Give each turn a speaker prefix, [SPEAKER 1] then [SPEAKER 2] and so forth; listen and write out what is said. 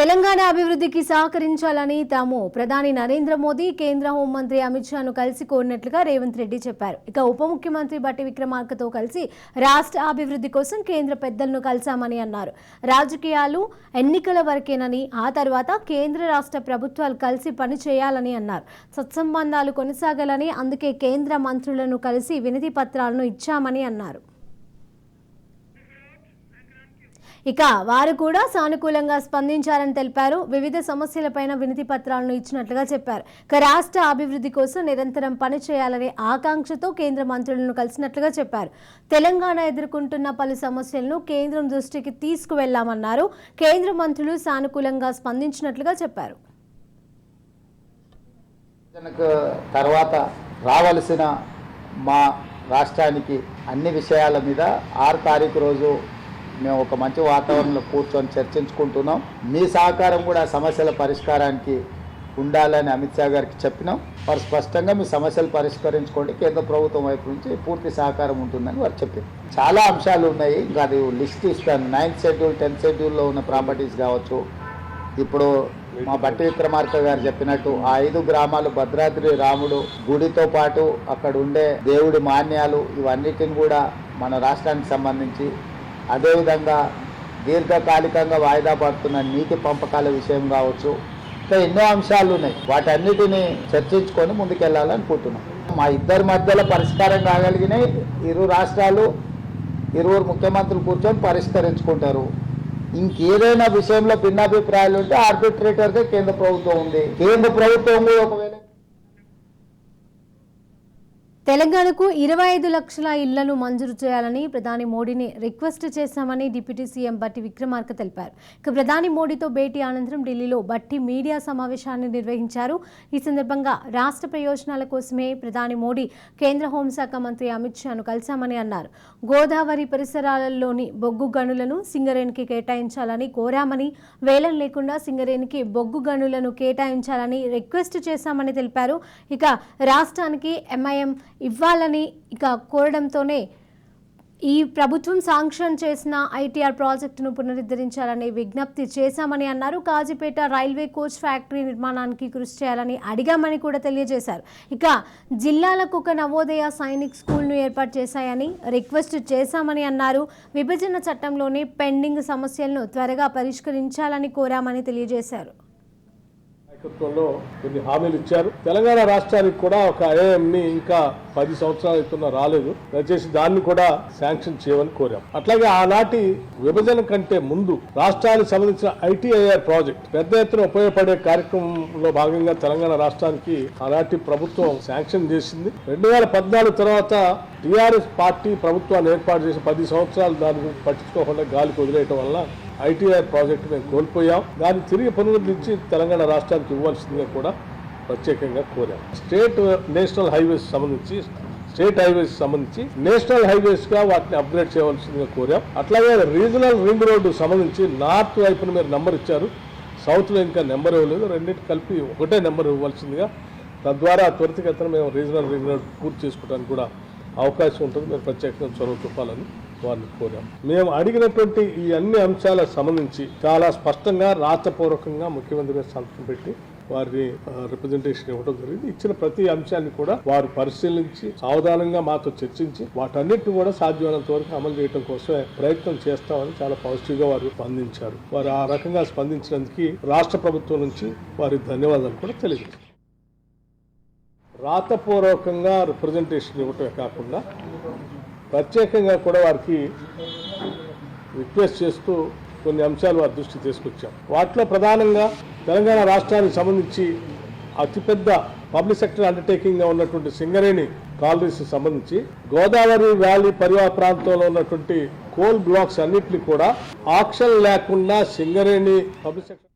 [SPEAKER 1] తెలంగాణ అభివృద్ధికి సహకరించాలని తాము ప్రధాని నరేంద్ర మోదీ కేంద్ర హోంమంత్రి అమిత్ షాను కలిసి కోరినట్లుగా రేవంత్ రెడ్డి చెప్పారు. ఇక ఉప ముఖ్యమంత్రి బట్టి విక్రమార్కతో కలిసి రాష్ట్ర అభివృద్ధి కోసం కేంద్ర పెద్దలను కలిశామని అన్నారు. రాజకీయాలు ఎన్నికల వరకేనని ఆ తర్వాత కేంద్ర రాష్ట్ర ప్రభుత్వాలు కలిసి పని చేయాలని అన్నారు. సత్సంబంధాలు కొనసాగాలని అందుకే కేంద్ర మంత్రులను కలిసి వినతి పత్రాలను ఇచ్చామని అన్నారు. ఇక వారు కూడా సానుకూలంగా స్పందించారని తెలిపారు. వివిధ సమస్యలపైన వినతి పత్రాలను ఇచ్చినట్లుగా చెప్పారు. ఇక రాష్ట్ర అభివృద్ధి కోసం నిరంతరం పనిచేయాలనే ఆకాంక్షతో కేంద్ర మంత్రులను కలిసినట్లుగా చెప్పారు. తెలంగాణ ఎదుర్కొంటున్న పలు సమస్యలను కేంద్రం దృష్టికి తీసుకువెళ్ళామన్నారు. కేంద్ర మంత్రులు సానుకూలంగా స్పందించినట్లుగా చెప్పారు.
[SPEAKER 2] తర్వాత రావలసిన మా రాష్ట్రానికి అన్ని విషయాల మీద ఆరు తారీఖు రోజు మేము ఒక మంచి వాతావరణంలో కూర్చొని చర్చించుకుంటున్నాం. మీ సహకారం కూడా సమస్యల పరిష్కారానికి ఉండాలని అమిత్ షా గారికి చెప్పినాం. వారు స్పష్టంగా మీ సమస్యలు పరిష్కరించుకోండి. కేంద్ర ప్రభుత్వం వైపు నుంచి పూర్తి సహకారం ఉంటుందని వారు చెప్పారు. చాలా అంశాలు ఉన్నాయి. ఇంకా అది లిస్ట్ ఇస్తాను. నైన్త్ షెడ్యూల్ టెన్త్ షెడ్యూల్లో ఉన్న ప్రాపర్టీస్ కావచ్చు. ఇప్పుడు మా బట్టి విక్రమార్క గారు చెప్పినట్టు ఆ ఐదు గ్రామాలు భద్రాద్రి రాముడు గుడితో పాటు అక్కడ ఉండే దేవుడి మాన్యాలు ఇవన్నిటిని కూడా మన రాష్ట్రానికి సంబంధించి అదేవిధంగా దీర్ఘకాలికంగా వాయిదా పడుతున్న నీటి పంపకాల విషయం కావచ్చు. ఇంకా ఎన్నో అంశాలు ఉన్నాయి. వాటన్నిటిని చర్చించుకొని ముందుకెళ్ళాలనుకుంటున్నాం మా ఇద్దరి మధ్యలో పరిష్కారం కాగలిగినాయి ఇరు రాష్ట్రాలు ఇరువురు ముఖ్యమంత్రులు కూర్చొని పరిష్కరించుకుంటారు. ఇంకేదైనా విషయంలో భిన్నాభిప్రాయాలు ఉంటే ఆర్బిట్రేటర్గా కేంద్ర ప్రభుత్వం ఉంది. కేంద్ర ప్రభుత్వం కూడా ఒకవేళ
[SPEAKER 1] తెలంగాణకు ఇరవై ఐదు లక్షల ఇళ్ళను మంజూరు చేయాలని ప్రధాని మోడీని రిక్వెస్ట్ చేశామని డిప్యూటీ సీఎం బట్టి విక్రమార్క తెలిపారు. ఇక ప్రధాని మోడీతో భేటీ అనంతరం ఢిల్లీలో బట్టి మీడియా సమావేశాన్ని నిర్వహించారు. ఈ సందర్భంగా రాష్ట్ర ప్రయోజనాల కోసమే ప్రధాని మోడీ కేంద్ర హోంశాఖ మంత్రి అమిత్ షాను కలిశామని అన్నారు. గోదావరి పరిసరాలలోని బొగ్గు గనులను సింగరేణికి కేటాయించాలని కోరామని వేలం లేకుండా సింగరేణికి బొగ్గు గనులను కేటాయించాలని రిక్వెస్ట్ చేశామని తెలిపారు. ఇక రాష్ట్రానికి ఎంఐఎం ఇవ్వాలని ఇక కోరడంతోనే ఈ ప్రభుత్వం శాంక్షన్ చేసిన ఐటీఆర్ ప్రాజెక్టును పునరుద్ధరించాలని విజ్ఞప్తి చేశామని అన్నారు. కాజీపేట రైల్వే కోచ్ ఫ్యాక్టరీ నిర్మాణానికి కృషి చేయాలని అడిగామని కూడా తెలియజేశారు. ఇక జిల్లాలకు ఒక నవోదయ సైనిక్ స్కూల్ను ఏర్పాటు చేశాయని రిక్వెస్ట్ చేశామని అన్నారు. విభజన చట్టంలోని పెండింగ్ సమస్యలను త్వరగా పరిష్కరించాలని కోరామని తెలియజేశారు.
[SPEAKER 3] నేతృత్వంలో కొన్ని హామీలు ఇచ్చారు. తెలంగాణ రాష్ట్రానికి కూడా ఒక ఐఏఎం ని ఇంకా పది సంవత్సరాలు అవుతున్నా రాలేదు. దయచేసి దాన్ని కూడా శాంక్షన్ చేయమని కోరాం. అట్లాగే ఆనాటి విభజన కంటే ముందు రాష్ట్రానికి సంబంధించిన ఐటీఐఆర్ ప్రాజెక్ట్ పెద్ద ఎత్తున ఉపయోగపడే కార్యక్రమంలో భాగంగా తెలంగాణ రాష్ట్రానికి ఆనాటి ప్రభుత్వం శాంక్షన్ చేసింది. రెండు వేల పద్నాలుగు తర్వాత టీఆర్ఎస్ పార్టీ ప్రభుత్వాన్ని ఏర్పాటు చేసి పది సంవత్సరాలు దాని గురించి పట్టించుకోకుండా గాలికి వదిలేయటం వల్ల ఐటీఐ ప్రాజెక్టు మేము కోల్పోయాం. దాన్ని తిరిగి పునరుద్ధరించి తెలంగాణ రాష్ట్రానికి ఇవ్వాల్సిందిగా కూడా ప్రత్యేకంగా కోరాం. స్టేట్ నేషనల్ హైవేస్ సంబంధించి స్టేట్ హైవేస్ సంబంధించి నేషనల్ హైవేస్గా వాటిని అప్గ్రేడ్ చేయవలసిందిగా కోరాం. అట్లాగే రీజనల్ రింగ్ రోడ్డు సంబంధించి నార్త్ వైపున మీరు నెంబర్ ఇచ్చారు. సౌత్లో ఇంకా నెంబర్ ఇవ్వలేదు. రెండింటి కలిపి ఒకటే నెంబర్ ఇవ్వాల్సిందిగా. తద్వారా త్వరితగతిన మేము రీజనల్ రింగ్ రోడ్ పూర్తి చేసుకోవడానికి కూడా అవకాశం ఉంటుంది. మీరు ప్రత్యేకంగా చొరవ చూపాలని వారిని కోరాం. మేము అడిగినటువంటి ఈ అన్ని అంశాలకు సంబంధించి చాలా స్పష్టంగా రాతపూర్వకంగా ముఖ్యమంత్రి గారు సంతకం పెట్టి వారిని రిప్రజెంటేషన్ ఇవ్వడం జరిగింది. ఇచ్చిన ప్రతి అంశాన్ని కూడా వారు పరిశీలించి సావధానంగా మాతో చర్చించి వాటన్నిటిని కూడా సాధ్యమైనంత వరకు అమలు చేయడం కోసమే ప్రయత్నం చేస్తామని చాలా పాజిటివ్గా వారు స్పందించారు. వారు ఆ రకంగా స్పందించినందుకు రాష్ట్ర ప్రభుత్వం నుంచి వారికి ధన్యవాదాలు కూడా తెలియజేస్తారు రాతపూర్వకంగా రిప్రజెంటేషన్ ఇవ్వటమే కాకుండా ప్రత్యేకంగా కూడా వారికి రిక్వెస్ట్ చేస్తూ కొన్ని అంశాలు వారి దృష్టి తీసుకొచ్చాం. వాటిలో ప్రధానంగా తెలంగాణ రాష్ట్రానికి సంబంధించి అతిపెద్ద పబ్లిక్ సెక్టర్ అండర్టేకింగ్గా ఉన్నటువంటి సింగరేణి కాలనీస్ సంబంధించి గోదావరి వ్యాలీ పరివాహ ప్రాంతంలో ఉన్నటువంటి కోల్ బ్లాక్స్ అన్నింటినీ కూడా ఆక్షన్ లేకుండా సింగరేణి పబ్లిక్ సెక్టర్